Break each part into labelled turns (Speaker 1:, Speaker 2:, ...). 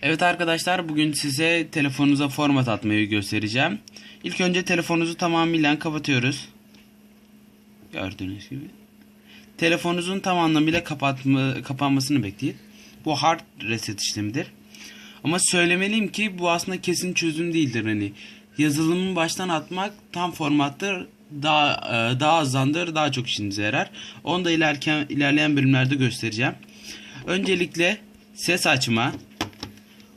Speaker 1: Evet arkadaşlar bugün size telefonunuza format atmayı göstereceğim. İlk önce telefonunuzu tamamıyla kapatıyoruz. Gördüğünüz gibi. Telefonunuzun tam anlamıyla kapatma, kapanmasını bekleyin. Bu hard reset işlemidir. Ama söylemeliyim ki bu aslında kesin çözüm değildir. Hani yazılımı baştan atmak tam formattır. Daha e, daha azandır, daha çok işinize yarar. Onu da ilerleyen, ilerleyen bölümlerde göstereceğim. Öncelikle ses açma,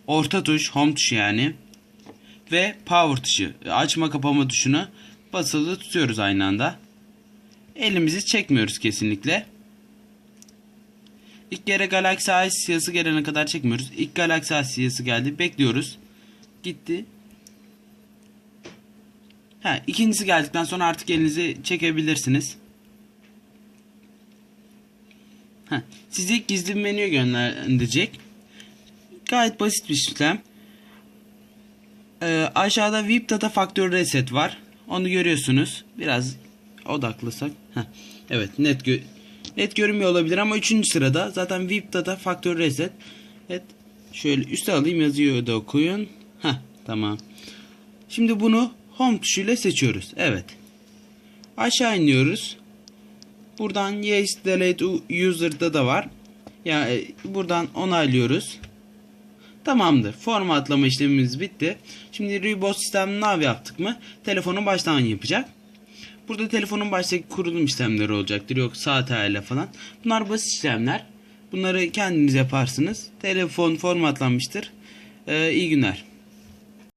Speaker 1: orta tuş, home tuşu yani ve power tuşu, açma kapama tuşunu basılı tutuyoruz aynı anda. Elimizi çekmiyoruz kesinlikle. İlk kere Galaxy A siyası gelene kadar çekmiyoruz. İlk Galaxy A siyası geldi. Bekliyoruz. Gitti. Ha, ikincisi geldikten sonra artık elinizi çekebilirsiniz. Ha, sizi gizli menüye yönlendirecek. Gayet basit bir işlem. Ee, aşağıda VIP Data Factory Reset var. Onu görüyorsunuz. Biraz odaklasak. Heh. Evet net gö net görünmüyor olabilir ama 3. sırada zaten VIP Data Factory Reset. Evet. Şöyle üste alayım yazıyor da okuyun. Heh, tamam. Şimdi bunu Home tuşuyla seçiyoruz. Evet. Aşağı iniyoruz. Buradan Yes Delete User'da da var. Yani buradan onaylıyoruz. Tamamdır. Formatlama işlemimiz bitti. Şimdi Reboot System Nav yaptık mı? Telefonun baştan yapacak. Burada telefonun baştaki kurulum işlemleri olacaktır. Yok saat ayarla falan. Bunlar basit işlemler. Bunları kendiniz yaparsınız. Telefon formatlanmıştır. Ee, iyi günler.